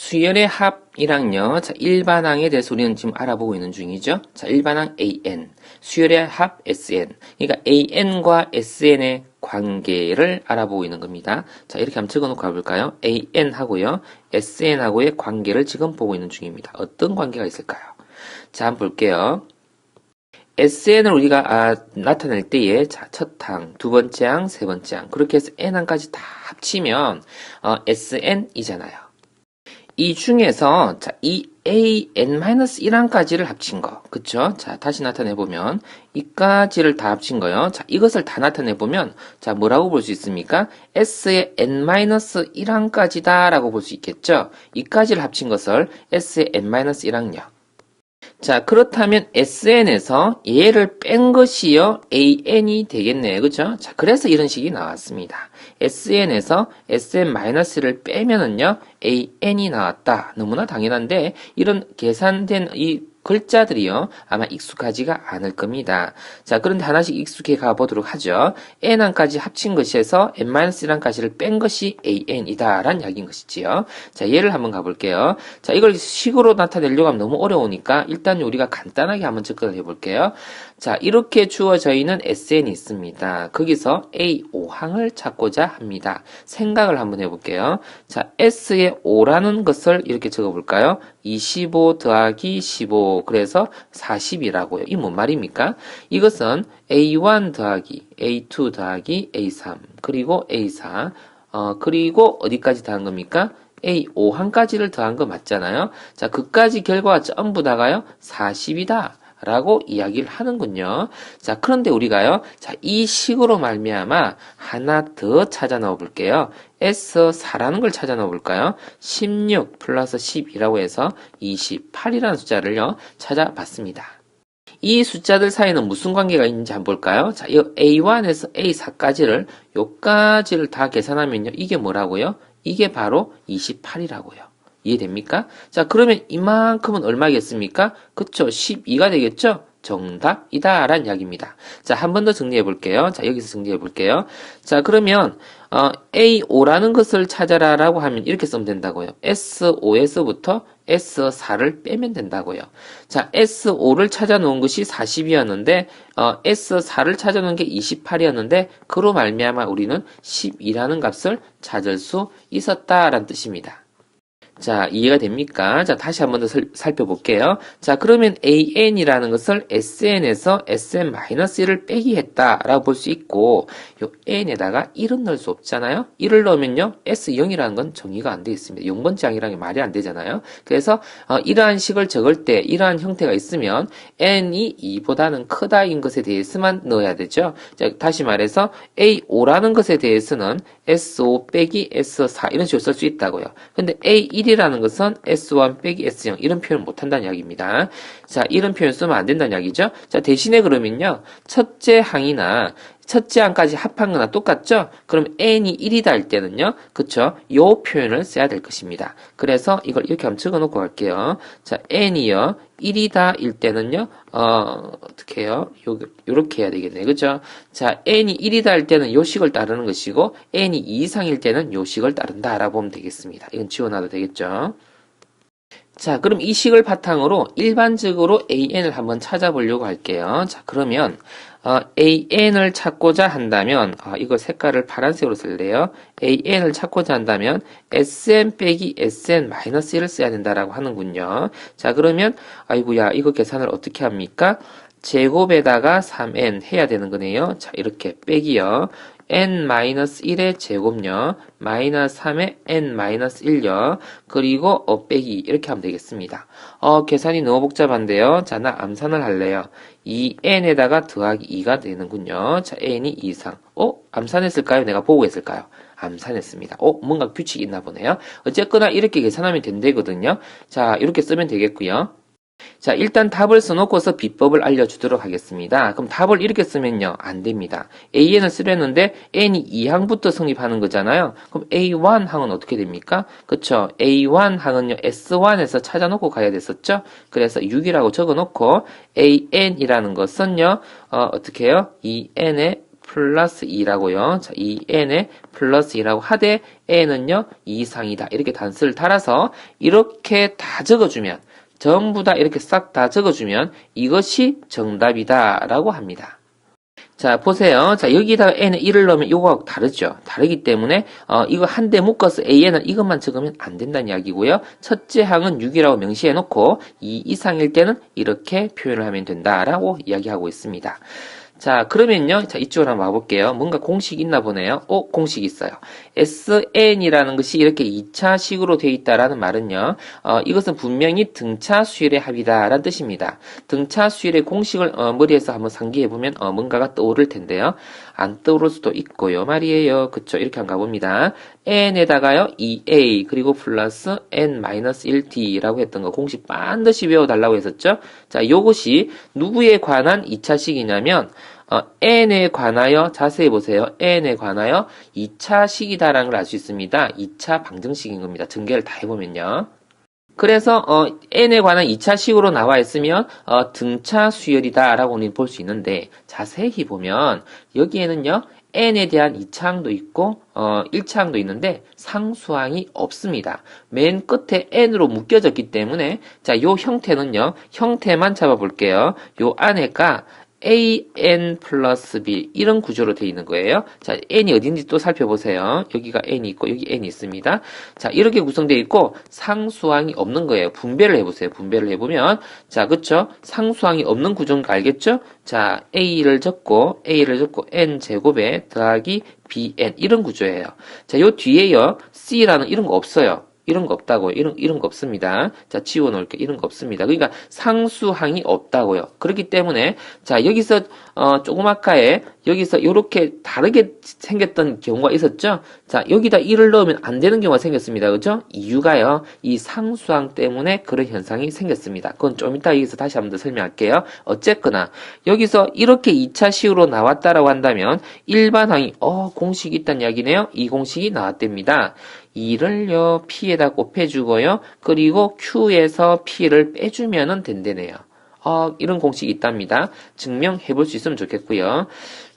수열의 합이랑요. 자, 일반항에 대해서 우리는 지금 알아보고 있는 중이죠. 자, 일반항 AN, 수열의 합 SN. 그러니까 AN과 SN의 관계를 알아보고 있는 겁니다. 자, 이렇게 한번 적어 놓고 가볼까요? AN하고요, SN하고의 관계를 지금 보고 있는 중입니다. 어떤 관계가 있을까요? 자, 한번 볼게요. SN을 우리가 아, 나타낼 때에 자, 첫 항, 두 번째 항, 세 번째 항 그렇게 해서 N항까지 다 합치면 어, SN이잖아요. 이 중에서 자, 이 AN-1항까지를 합친 거. 그쵸? 자, 다시 나타내 보면 이까지를 다 합친 거요. 자, 이것을 다 나타내 보면 자, 뭐라고 볼 수 있습니까? S의 N-1항까지다 라고 볼 수 있겠죠? 이까지를 합친 것을 S의 N-1항요. 자, 그렇다면 SN에서 얘를 뺀 것이요, AN이 되겠네요. 그죠? 자, 그래서 이런 식이 나왔습니다. SN에서 SN-를 빼면은요, AN이 나왔다. 너무나 당연한데, 이런 계산된 이 글자들이요. 아마 익숙하지가 않을 겁니다. 자, 그런데 하나씩 익숙해 가보도록 하죠. n항까지 합친 것에서 n-1항까지를 뺀 것이 an이다. 라는 이야기인 것이지요. 자, 예를 한번 가볼게요. 자, 이걸 식으로 나타내려고 하면 너무 어려우니까 일단 우리가 간단하게 한번 접근을 해볼게요. 자, 이렇게 주어져 있는 SN이 있습니다. 거기서 A5항을 찾고자 합니다. 생각을 한번 해볼게요. 자, S의 5라는 것을 이렇게 적어볼까요? 25 더하기 15 그래서 40이라고요. 이 뭔 말입니까? 이것은 A1 더하기 A2 더하기 A3 그리고 A4 어, 그리고 어디까지 더한 겁니까? A5항까지를 더한 거 맞잖아요. 자, 그까지 결과가 전부 다가요? 40이다. 라고 이야기를 하는군요. 자, 그런데 우리가요, 자, 이 식으로 말미암아 하나 더 찾아 넣어 볼게요. S4라는 걸 찾아 넣어 볼까요? 16 플러스 10이라고 해서 28이라는 숫자를요, 찾아봤습니다. 이 숫자들 사이에는 무슨 관계가 있는지 한번 볼까요? 자, 이 A1에서 A4까지를, 요까지를 다 계산하면요, 이게 뭐라고요? 이게 바로 28이라고요. 이해됩니까? 자, 그러면 이만큼은 얼마겠습니까? 그쵸? 12가 되겠죠? 정답이다. 라는 이야기입니다. 자, 한 번 더 정리해 볼게요. 자, 여기서 정리해 볼게요. 자, 그러면, 어, A5라는 것을 찾아라 라고 하면 이렇게 쓰면 된다고요. S5에서부터 S4를 빼면 된다고요. 자, S5를 찾아 놓은 것이 40이었는데, 어, S4를 찾아 놓은 게 28이었는데, 그로 말미암아 우리는 12라는 값을 찾을 수 있었다라는 뜻입니다. 자, 이해가 됩니까? 자, 다시 한 번 더 살펴볼게요. 자, 그러면 AN이라는 것을 SN에서 SN-1을 빼기 했다라고 볼 수 있고, 요 N에다가 1은 넣을 수 없잖아요? 1을 넣으면요, S0이라는 건 정의가 안 되어 있습니다. 0번째 항이라는 게 말이 안 되잖아요? 그래서, 어, 이러한 식을 적을 때, 이러한 형태가 있으면, N이 2보다는 크다인 것에 대해서만 넣어야 되죠? 자, 다시 말해서, A5라는 것에 대해서는 S5 빼기 S4 이런 식으로 쓸 수 있다고요. 근데 A1 1이라는 것은 S1 빼기 S0 이런 표현 못 한다는 이야기입니다. 자, 이런 표현 쓰면 안 된다는 이야기죠. 자, 대신에 그러면요. 첫째 항이나 첫째 항까지 합한 거나 똑같죠? 그럼 n이 1이다 할 때는요. 그쵸? 요 표현을 써야 될 것입니다. 그래서 이걸 이렇게 한번 적어 놓고 갈게요. 자, n이요. 1이다 일 때는요. 어, 어떻게 해요? 요, 요렇게 해야 되겠네. 그죠? 자, n이 1이다 할 때는 요 식을 따르는 것이고 n이 2 이상일 때는 요 식을 따른다 라고 보면 되겠습니다. 이건 지워놔도 되겠죠? 자, 그럼 이 식을 바탕으로 일반적으로 an을 한번 찾아보려고 할게요. 자, 그러면 어, AN을 찾고자 한다면 어, 이거 색깔을 파란색으로 쓸래요. AN을 찾고자 한다면 SN 빼기 SN 마이너스 1을 써야 된다라고 하는군요. 자 그러면 아이고야 이거 계산을 어떻게 합니까? 제곱에다가 3n 해야 되는 거네요. 자 이렇게 빼기요. N-1의 제곱요. 마이너스 3의 n-1요. 그리고 어 빼기 이렇게 하면 되겠습니다. 어 계산이 너무 복잡한데요. 자 나 암산을 할래요. 이 n에다가 더하기 2가 되는군요. 자 n이 2 이상. 어? 암산했을까요? 내가 보고 했을까요? 암산했습니다. 어? 뭔가 규칙이 있나 보네요. 어쨌거나 이렇게 계산하면 된대거든요. 자 이렇게 쓰면 되겠고요. 자, 일단 답을 써놓고서 비법을 알려주도록 하겠습니다. 그럼 답을 이렇게 쓰면요. 안 됩니다. AN을 쓰려는데 N이 2항부터 성립하는 거잖아요. 그럼 A1 항은 어떻게 됩니까? 그쵸? A1 항은요. S1에서 찾아놓고 가야 됐었죠? 그래서 6이라고 적어놓고 AN이라는 것은요. 어, 어떻게 해요? 2N에 플러스 2라고요. 자, 2n에 플러스 2라고 하되 n은요 2 이상이다. 이렇게 단수를 달아서 이렇게 다 적어주면 전부 다 이렇게 싹 다 적어주면 이것이 정답이다 라고 합니다. 자, 보세요. 자, 여기다가 n에 1을 넣으면 이거하고 다르죠. 다르기 때문에, 어, 이거 한 대 묶어서 an은 이것만 적으면 안 된다는 이야기고요. 첫째 항은 6이라고 명시해 놓고, 2 이상일 때는 이렇게 표현을 하면 된다라고 이야기하고 있습니다. 자, 그러면요. 자, 이쪽으로 한번 와볼게요. 뭔가 공식 있나 보네요. 오, 공식 있어요. SN이라는 것이 이렇게 2차식으로 되어 있다라는 말은요. 어, 이것은 분명히 등차 수열의 합이다라는 뜻입니다. 등차 수열의 공식을 어, 머리에서 한번 상기해보면 어, 뭔가가 떠오를 텐데요. 안 떠오를 수도 있고요. 말이에요. 그쵸? 이렇게 한번 가봅니다. n에다가요, 2a, 그리고 플러스 n-1t라고 했던 거 공식 반드시 외워달라고 했었죠? 자, 요것이 누구에 관한 2차식이냐면, 어, n에 관하여, 자세히 보세요. n에 관하여 2차식이다라는 걸 알 수 있습니다. 2차 방정식인 겁니다. 전개를 다 해보면요. 그래서 어, n에 관한 2차식으로 나와 있으면 어, 등차 수열이다라고 우리는 볼 수 있는데 자세히 보면 여기에는요 n에 대한 2차항도 있고 어, 1차항도 있는데 상수항이 없습니다. 맨 끝에 n으로 묶여졌기 때문에 자, 요 형태는요. 형태만 잡아 볼게요. 요 안에가 an 플러스 b 이런 구조로 되어 있는 거예요. 자, n이 어딘지 또 살펴보세요. 여기가 n이 있고 여기 n이 있습니다. 자, 이렇게 구성되어 있고 상수항이 없는 거예요. 분배를 해보세요. 분배를 해보면 자, 그쵸? 상수항이 없는 구조인 거 알겠죠? 자, a를 적고 a를 적고 n 제곱에 더하기 bn 이런 구조예요. 자, 요 뒤에요. c라는 이런 거 없어요. 이런 거 없다고요. 이런, 이런 거 없습니다. 자, 지워 놓을게요. 이런 거 없습니다. 그러니까 상수항이 없다고요. 그렇기 때문에, 자, 여기서, 어, 조그맣게, 여기서 이렇게 다르게 생겼던 경우가 있었죠? 자, 여기다 1을 넣으면 안 되는 경우가 생겼습니다. 그죠? 이유가요, 이 상수항 때문에 그런 현상이 생겼습니다. 그건 좀 이따 여기서 다시 한번 더 설명할게요. 어쨌거나, 여기서 이렇게 2차식으로 나왔다라고 한다면, 일반항이, 어, 공식이 있다는 이야기네요? 이 공식이 나왔답니다. 2를요, P에다 곱해주고요. 그리고 Q에서 P를 빼주면 된대네요. 어, 이런 공식이 있답니다. 증명해 볼 수 있으면 좋겠고요.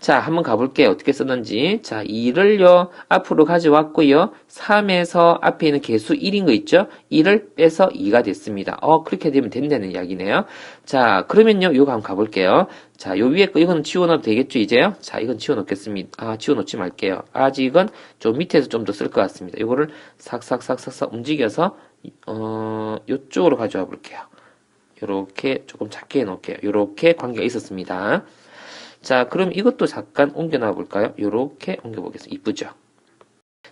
자, 한번 가볼게요. 어떻게 썼는지. 자, 2를요, 앞으로 가져왔고요. 3에서 앞에 있는 개수 1인 거 있죠? 1을 빼서 2가 됐습니다. 어, 그렇게 되면 된다는 이야기네요. 자, 그러면요, 요거 한번 가볼게요. 자, 요 위에 거, 이거는 치워넣어도 되겠죠, 이제요? 자, 이건 치워놓겠습니다. 아, 치워놓지 말게요. 아직은 좀 밑에서 좀 더 쓸 것 같습니다. 요거를 싹싹싹싹싹 움직여서, 어, 요쪽으로 가져와 볼게요. 요렇게 조금 작게 해놓을게요. 요렇게 관계가 있었습니다. 자, 그럼 이것도 잠깐 옮겨놔 볼까요? 요렇게 옮겨 보겠습니다. 이쁘죠?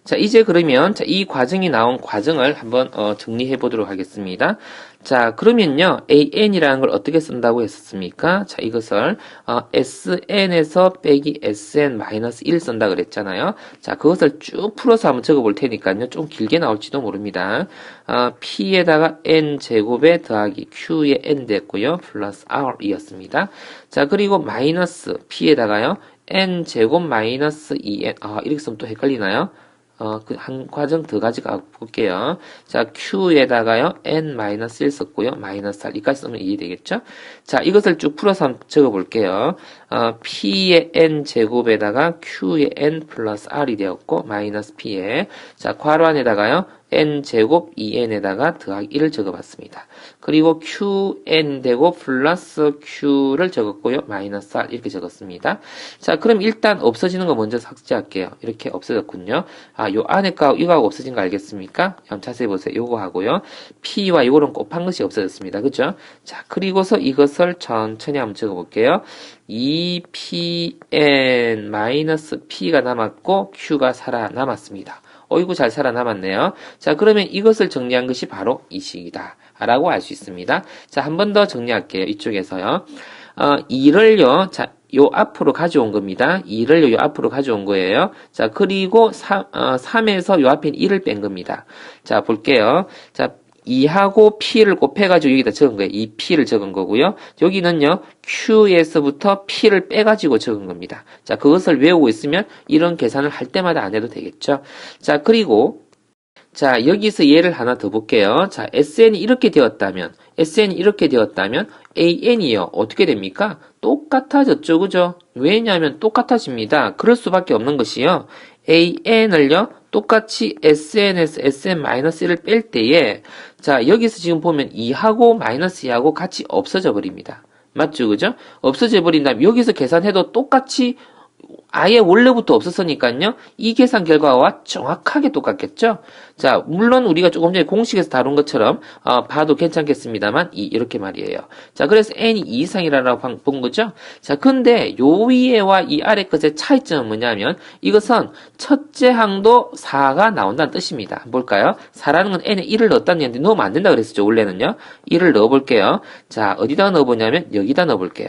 자, 이제 그러면 자, 이 과정이 나온 과정을 한번 어, 정리해 보도록 하겠습니다. 자, 그러면요. an이라는 걸 어떻게 쓴다고 했었습니까? 자, 이것을 어, sn에서 빼기 sn-1 쓴다 그랬잖아요. 자, 그것을 쭉 풀어서 한번 적어 볼 테니까요. 좀 길게 나올지도 모릅니다. 어, p에다가 n 제곱에 더하기 q에 n 됐고요. 플러스 r이었습니다. 자, 그리고 마이너스 p에다가요. n 제곱 마이너스 2n 아, 이렇게 쓰면 또 헷갈리나요? 어, 그 한 과정 더 가져가 볼게요. 자, Q에다가요, N-1 썼고요. 마이너스 R. 이까지 쓰면 이해되겠죠? 자, 이것을 쭉 풀어서 한번 적어 볼게요. 어, P의 N 제곱에다가 Q의 N 플러스 R이 되었고, 마이너스 P에. 자, 괄호 안에다가요, n 제곱 2n에다가 더하기 1을 적어봤습니다. 그리고 qn 되고 플러스 q를 적었고요. 마이너스 r 이렇게 적었습니다. 자, 그럼 일단 없어지는 거 먼저 삭제할게요. 이렇게 없어졌군요. 아, 요 안에 거 이거하고 없어진 거 알겠습니까? 한번 자세히 보세요. 요거 하고요. p와 요거는 곱한 것이 없어졌습니다. 그죠? 자, 그리고서 이것을 천천히 한번 적어볼게요. 2pn 마이너스 p가 남았고 q가 살아남았습니다. 어이구 잘 살아남았네요. 자 그러면 이것을 정리한 것이 바로 이 식이다 라고 알 수 있습니다. 자 한 번 더 정리할게요. 이쪽에서요. 어, 2를요. 자, 요 앞으로 가져온 겁니다. 2를 요 앞으로 가져온 거예요. 자, 그리고 3, 어, 3에서 요 앞에 1을 뺀 겁니다. 자, 볼게요. 자, 2하고 P를 곱해가지고 여기다 적은 거예요. 이 P를 적은 거고요. 여기는요, Q에서부터 P를 빼가지고 적은 겁니다. 자, 그것을 외우고 있으면 이런 계산을 할 때마다 안 해도 되겠죠. 자, 그리고 자, 여기서 예를 하나 더 볼게요. 자, SN이 이렇게 되었다면, SN이 이렇게 되었다면, AN이요. 어떻게 됩니까? 똑같아졌죠, 그죠? 왜냐하면 똑같아집니다. 그럴 수밖에 없는 것이요. AN을요, 똑같이 SN에서 SN-1을 뺄 때에, 자, 여기서 지금 보면 2하고 마이너스 2하고 같이 없어져 버립니다. 맞죠, 그죠? 없어져 버린다면, 여기서 계산해도 똑같이 아예 원래부터 없었으니까요. 이 계산 결과와 정확하게 똑같겠죠? 자, 물론 우리가 조금 전에 공식에서 다룬 것처럼 어, 봐도 괜찮겠습니다만 이, 이렇게 말이에요. 자, 그래서 n이 2 이상이라고 방- 본 거죠? 자, 근데 요 위에와 이 아래 것의 차이점은 뭐냐면 이것은 첫째 항도 4가 나온다는 뜻입니다. 볼까요? 4라는 건 n에 1을 넣었다는 얘기인데 넣으면 안 된다 그랬었죠, 원래는요. 1을 넣어볼게요. 자, 어디다 넣어보냐면 여기다 넣어볼게요.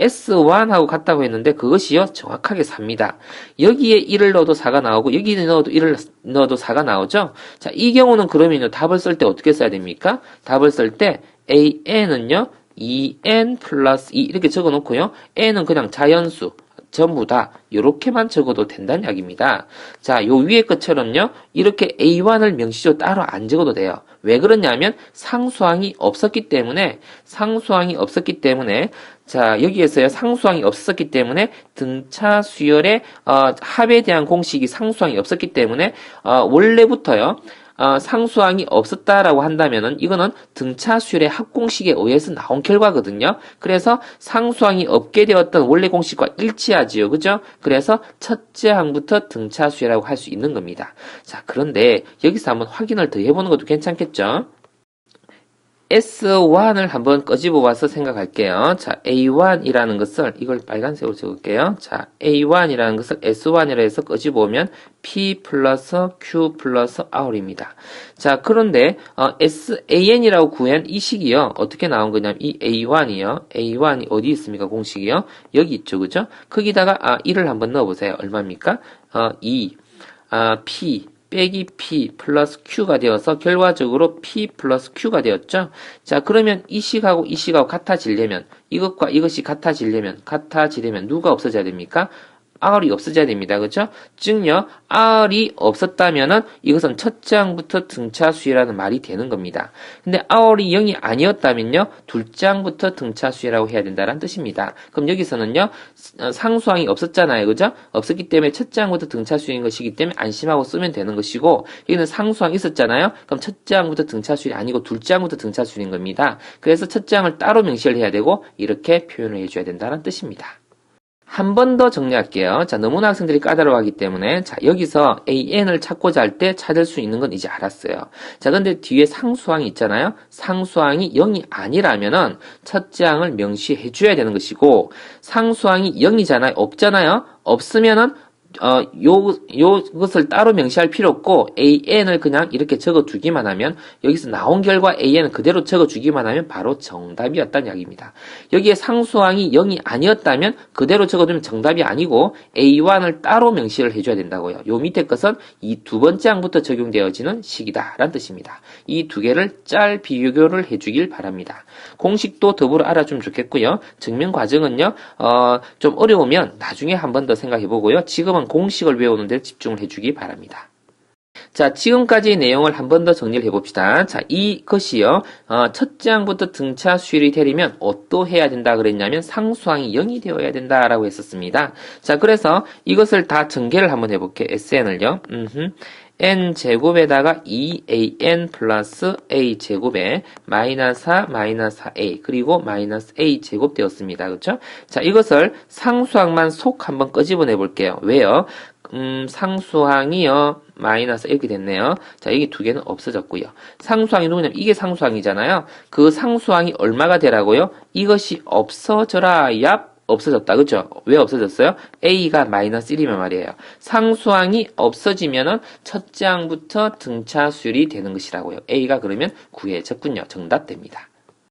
S1하고 같다고 했는데 그것이요 정확하게 4입니다. 여기에 1을 넣어도 4가 나오고 여기에 넣어도 1을 넣어도 4가 나오죠. 자, 이 경우는 그러면요 답을 쓸 때 어떻게 써야 됩니까? 답을 쓸 때 AN은요 2N 플러스 2 이렇게 적어 놓고요. N은 그냥 자연수 전부 다 이렇게만 적어도 된다는 이야기입니다. 자, 요 위에 것처럼요. 이렇게 A1을 명시적으로 따로 안 적어도 돼요. 왜 그러냐면 상수항이 없었기 때문에 상수항이 없었기 때문에 자, 여기에서요. 상수항이 없었기 때문에 등차 수열의 어, 합에 대한 공식이 상수항이 없었기 때문에 어, 원래부터요. 어, 상수항이 없었다라고 한다면은 이거는 등차 수열의 합공식에 의해서 나온 결과거든요. 그래서 상수항이 없게 되었던 원래 공식과 일치하지요. 그죠? 그래서 첫째 항부터 등차 수열이라고 할 수 있는 겁니다. 자, 그런데 여기서 한번 확인을 더 해보는 것도 괜찮겠죠? S1을 한번 꺼집어 봐서 생각할게요. 자, A1이라는 것을 이걸 빨간색으로 적을게요. 자, A1이라는 것을 S1이라 해서 꺼집어 보면 P 플러스 Q 플러스 R입니다. 자, 그런데 어, SAN이라고 구한 이 식이요. 어떻게 나온 거냐면 이 A1이요. A1이 어디 있습니까? 공식이요. 여기 있죠. 그죠? 거기다가 아, 1을 한번 넣어 보세요. 얼마입니까? 어, 2 아, P 빼기 P 플러스 Q가 되어서 결과적으로 P 플러스 Q가 되었죠. 자, 그러면 이 식하고 이 식하고 같아지려면 이것과 이것이 같아지려면 같아지려면 누가 없어져야 됩니까? R이 없어져야 됩니다. 그죠? 즉요, R이 없었다면은 이것은 첫째 항부터 등차 수위라는 말이 되는 겁니다. 근데 R이 0이 아니었다면요, 둘째 항부터 등차 수위라고 해야 된다는 뜻입니다. 그럼 여기서는요, 어, 상수항이 없었잖아요. 그죠? 없었기 때문에 첫째 항부터 등차 수위인 것이기 때문에 안심하고 쓰면 되는 것이고, 여기는 상수항이 있었잖아요. 그럼 첫째 항부터 등차 수위 아니고 둘째 항부터 등차 수위인 겁니다. 그래서 첫째 항을 따로 명시를 해야 되고, 이렇게 표현을 해줘야 된다는 뜻입니다. 한 번 더 정리할게요. 자, 너무나 학생들이 까다로워하기 때문에, 자, 여기서 AN을 찾고자 할 때 찾을 수 있는 건 이제 알았어요. 자, 근데 뒤에 상수항이 있잖아요. 상수항이 0이 아니라면은 첫째 항을 명시해 줘야 되는 것이고, 상수항이 0이잖아요. 없잖아요. 없으면은 어, 요, 요 것을 따로 명시할 필요 없고, AN을 그냥 이렇게 적어 두기만 하면, 여기서 나온 결과 AN을 그대로 적어 주기만 하면 바로 정답이었다는 이야기입니다. 여기에 상수항이 0이 아니었다면, 그대로 적어두면 정답이 아니고, A1을 따로 명시를 해줘야 된다고요. 요 밑에 것은 이 두 번째 항부터 적용되어지는 식이다. 라는 뜻입니다. 이 두 개를 짤 비교를 해주길 바랍니다. 공식도 더불어 알아주면 좋겠고요. 증명 과정은요, 어, 좀 어려우면 나중에 한 번 더 생각해 보고요. 지금은 공식을 외우는 데 집중을 해주기 바랍니다. 자, 지금까지 내용을 한 번 더 정리를 해봅시다. 자, 이것이요, 어, 첫째 항부터 등차 수열이 되려면 어떠해야 된다 그랬냐면 상수항이 0이 되어야 된다라고 했었습니다. 자, 그래서 이것을 다 전개를 한번 해볼게요. SN을요. 음흠. N 제곱에다가 2an 플러스 a 제곱에 마이너스 4 마이너스 4a 그리고 마이너스 a 제곱 되었습니다. 그렇죠? 자, 이것을 상수항만 속 한번 끄집어내 볼게요. 왜요? 음, 상수항이요. 마이너스 이렇게 됐네요. 자, 여기 두 개는 없어졌고요. 상수항이 누구냐면 이게 상수항이잖아요. 그 상수항이 얼마가 되라고요? 이것이 없어져라. 얍. 없어졌다. 그죠? 왜 없어졌어요? A가 마이너스 1이면 말이에요. 상수항이 없어지면은 첫째 항부터 등차 수열이 되는 것이라고요. A가 그러면 구해졌군요. 정답 됩니다.